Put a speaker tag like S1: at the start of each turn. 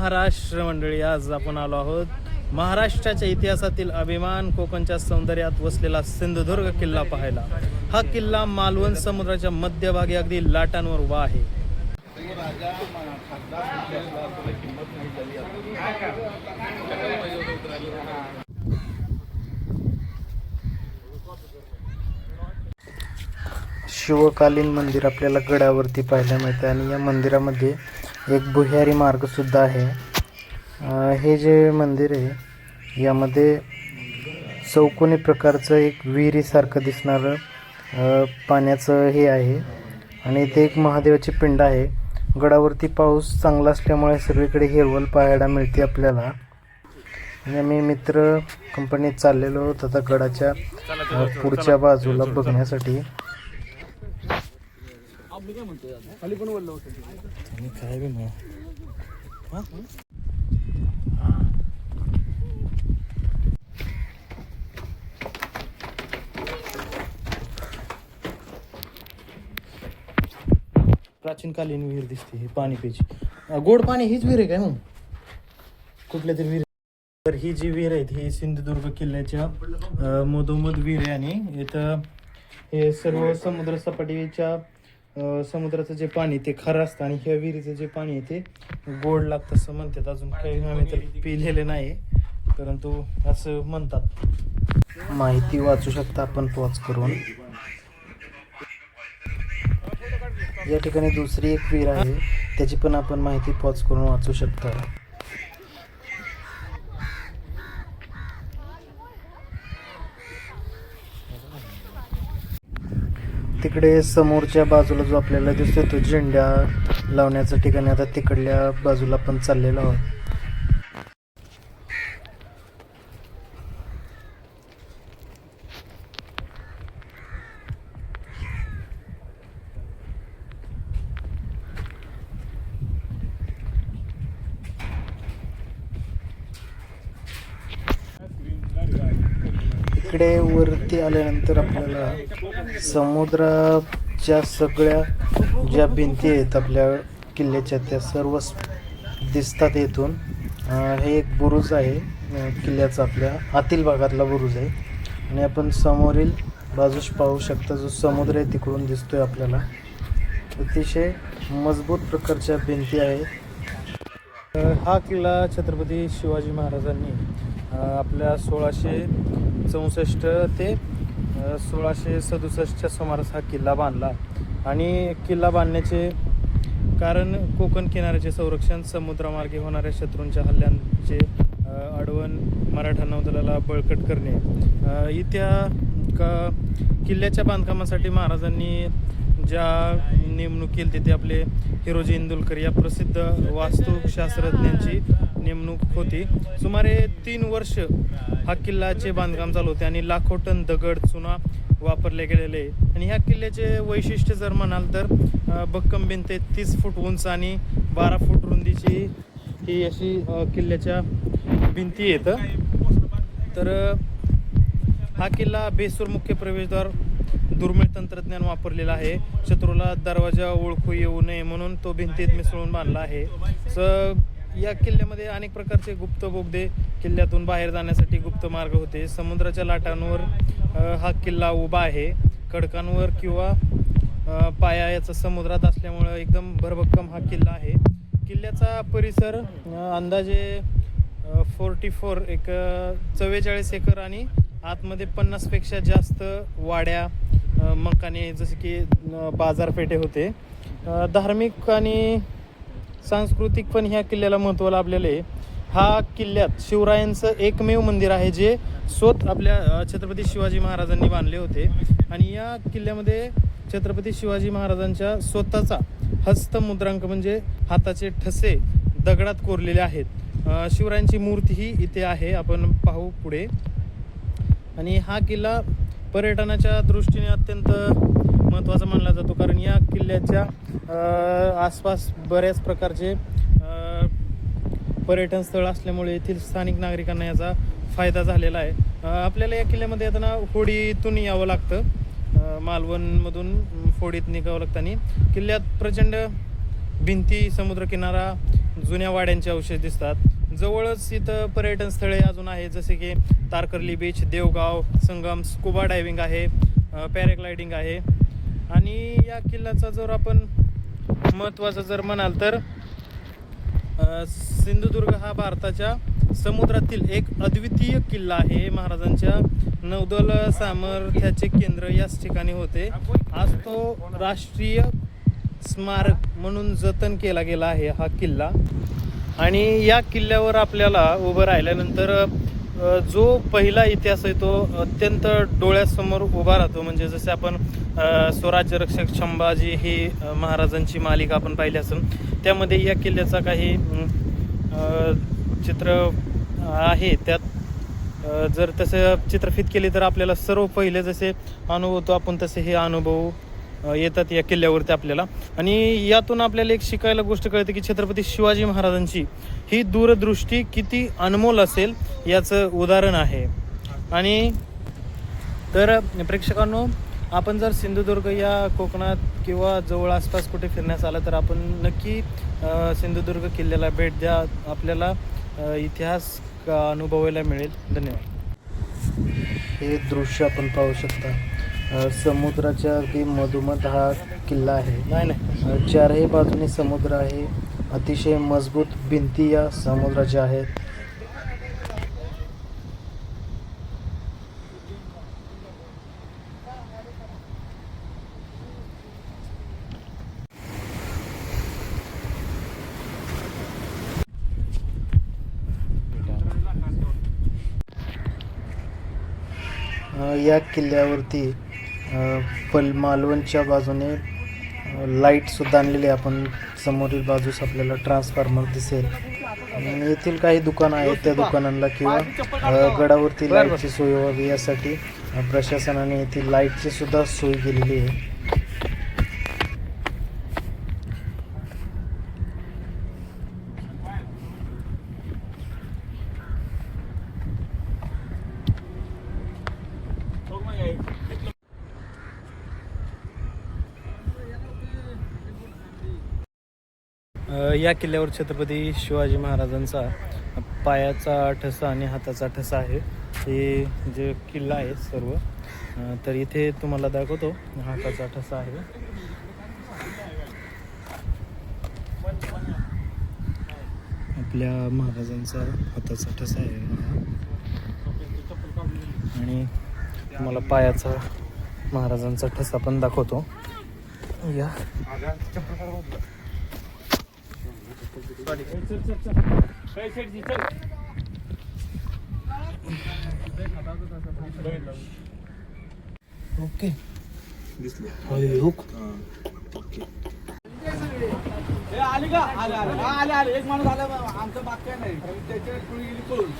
S1: महाराष्ट्र मंडळी आज आपण आलो आहोत महाराष्ट्राच्या इतिहासातील अभिमान कोकणच्या सौंदर्यात वसलेला सिंधुदुर्ग किल्ला पाहायला. हा किल्ला मालवण समुद्राच्या मध्यभागी अगदी लाटांवर उभा आहे. शिवकालीन मंदिर आपल्याला गडावरती पाहायला मिळते आणि या मंदिरामध्ये एक भुयारी मार्गसुद्धा आहे. हे जे मंदिर आहे यामध्ये चौकोनी प्रकारचं एक विहिरीसारखं दिसणारं पाण्याचं हे आहे. आणि ते एक महादेवाची पिंड आहे. गडावरती पाऊस चांगला असल्यामुळे सगळीकडे हिरवल पाहायला मिळते आपल्याला. आणि आम्ही मित्र कंपनीत चाललेलो होतो आता गडाच्या पुढच्या बाजूला बघण्यासाठी. आणि काय बी नाही प्राचीनकालीन विहीर दिसते ही पाणी प्यायची गोड पाणी हीच विहीर आहे काय मग? कुठल्या तरी विहीर तर ही जी विहीर आहे ही सिंधुदुर्ग किल्ल्याच्या मधोमध विहीर आहे आणि इथं हे सर्व समुद्र सपाटीच्या समुद्राचं जे पाणी ते खारं असतं आणि ह्या विहिरीचं जे पाणी आहे ते गोड लागतं असं म्हणतात. अजून काही आम्ही तर पिलेले नाही परंतु असं म्हणतात. माहिती वाचू शकता आपण पॉज करून. या ठिकाणी दुसरी एक विहीर आहे त्याची पण आपण माहिती पॉज करून वाचू शकता. तिकडे समोरच्या बाजूला जो आपल्याला दिसतोय तो झेंडा लावण्याचं ठिकाण आता तिकडल्या बाजूला पण चाललेलो आहोत. इकडे वरती आल्यानंतर आपल्याला समुद्राच्या सगळ्या ज्या भिंती आहेत आपल्या किल्ल्याच्या त्या सर्व दिसतात येथून हे एक बुरुज आहे. किल्ल्याचा आपल्या आतील भागातला बुरुज आहे. आणि आपण समोरील बाजूस पाहू शकता जो समुद्र आहे तिकडून दिसतोय आपल्याला. अतिशय मजबूत प्रकारच्या भिंती आहेत हा किल्ला छत्रपती शिवाजी महाराजांनी आपल्या सोळाशे चौसष्ट ते सोळाशे सदुसष्टच्या सुमारास हा किल्ला बांधला. आणि किल्ला बांधण्याचे कारण कोकण किनाऱ्याचे संरक्षण समुद्रामार्गे होणाऱ्या शत्रूंच्या हल्ल्यांचे अडवण आडवण मराठा नौदलाला बळकट करणे. इथ्या इत्या का किल्ल्याच्या बांधकामासाठी महाराजांनी ज्या नेमणूक केली ते आपले हिरोजी इंदुलकर या प्रसिद्ध वास्तुशास्त्रज्ञांची नेमणूक होती सुमारे तीन वर्ष हा किल्ल्याचे बांधकाम चालू होते आणि लाखो टन दगड चुना वापरले गेलेले आहे. आणि ह्या किल्ल्याचे वैशिष्ट्य जर म्हणाल तर भक्कम भिंत तीस फूट उंच आणि बारा फूट रुंदीची ही अशी किल्ल्याच्या भिंती येतं तर हा किल्ला बेसूर मुख्य प्रवेशद्वार दुर्मिळ तंत्रज्ञान वापरलेलं आहे. शत्रूला दरवाजा ओळखू येऊ नये म्हणून तो भिंतीत मिसळून बांधला आहे. स या किल्ल्यामध्ये अनेक प्रकारचे गुप्त बोगदे किल्ल्यातून बाहेर जाण्यासाठी गुप्त मार्ग होते. समुद्राच्या लाटांवर हा किल्ला उभा आहे. खडकांवर किंवा पाया याचा समुद्रात असल्यामुळं एकदम भरभक्कम हा किल्ला आहे. किल्ल्याचा परिसर अंदाजे फोर्टी फोर एक चव्वेचाळीस एकर आणि आतमध्ये पन्नासपेक्षा जास्त वाड्या मकाने जसे की बाजारपेठे होते. धार्मिक आणि सांस्कृतिक पण ह्या किल्ल्याला महत्त्व लाभलेलं आहे. हा किल्ल्यात शिवरायांचं एकमेव मंदिर आहे जे स्वत आपल्या छत्रपती शिवाजी महाराजांनी बांधले होते. आणि या किल्ल्यामध्ये छत्रपती शिवाजी महाराजांच्या स्वतःचा हस्तमुद्रांक म्हणजे हाताचे ठसे दगडात कोरलेले आहेत. शिवरायांची मूर्ती ही इथे आहे. आपण पाहू पुढे. आणि हा किल्ला पर्यटनाच्या दृष्टीने अत्यंत महत्त्वाचा मानला जातो. कारण या किल्ल्याच्या आसपास बऱ्याच प्रकारचे पर्यटन स्थळ असल्यामुळे येथील स्थानिक नागरिकांना याचा फायदा झालेला आहे. आपल्याला या किल्ल्यामध्ये येताना होडीतून यावं लागतं. मालवणमधून फोडीत निघावं लागतं आणि किल्ल्यात प्रचंड भिंती समुद्रकिनारा जुन्या वाड्यांचे अवशेष दिसतात. जवळच इथं पर्यटन स्थळे अजून आहे जसे की Tarkarli beach Devgaon Sangam scuba diving आहे पॅराग्लायडिंग आहे. आणि या किल्ल्याचा जर आपण महत्त्वाचं जर म्हणाल तर सिंधुदुर्ग हा भारताच्या समुद्रातील एक अद्वितीय किल्ला आहे. महाराजांच्या नौदल सामर्थ्याचे केंद्र याच ठिकाणी होते. आज तो राष्ट्रीय स्मारक म्हणून जतन केला गेला आहे हा किल्ला. आणि या किल्ल्यावर आपल्याला उभं राहिल्यानंतर जो पहिला इतिहास आहे तो अत्यंत डोळ्यासमोर उभा राहतो. म्हणजे जसे आपण स्वराज्य रक्षक संभाजी ही महाराजांची मालिका आपण पाहिली असेल त्यामध्ये या किल्ल्याचा काही चित्र आहे. त्यात जर तसं चित्रफित केली तर आपल्याला सर्व पहिले जसे अनुभवतो आपण तसे हे अनुभव येतात या किल्ल्यावरती आपल्याला. आणि यातून आपल्याला एक शिकायला गोष्ट कळते की छत्रपती शिवाजी महाराजांची ही दूरदृष्टी किती अनमोल असेल याचं उदाहरण आहे. आणि तर प्रेक्षकांनो आपण जर सिंधुदुर्ग या कोकणात किंवा जवळ आसपास कुठे फिरण्यास आलं तर आपण नक्की सिंधुदुर्ग किल्ल्याला भेट द्या. आपल्याला इतिहास का अनुभवायला मिळेल. धन्यवाद.
S2: हे दृश्य आपण पाहू शकता. समुद्राच्या अगदी मधोमध हा किल्ला आहे.
S1: नाही नाही.
S2: चारही बाजूने समुद्र आहे. अतिशय मज़बूत भिंती या समुद्राच्या आहेत. या किल्ल्यावरती पल मालवणच्या बाजूने लाइट सुद्धा आणलेली आहे. आपण समोरील बाजूस आपल्याला ट्रान्सफॉर्मर दिसेल. आणि येथील काही दुकानं आहेत त्या दुकानांना किंवा गडावरती लाईटची सोय व्हावी यासाठी प्रशासनाने येथील लाईटची सुद्धा सोय केलेली आहे.
S1: या किल्ल्यावर छत्रपती शिवाजी महाराजांचा पायाचा ठसा आणि हाताचा ठसा आहे. हे जे किल्ला आहे सर्व तर इथे तुम्हाला दाखवतो हाताचा ठसा आहे. आपल्या महाराजांचा हाताचा ठसा आहे आणि तुम्हाला पायाचा महाराजांचा ठसा पण दाखवतो. या. ओके ओके
S3: आले का आले आले आले आले एक माणूस आला आमचं बाग काय नाही त्याच्या कुणी गेली पळून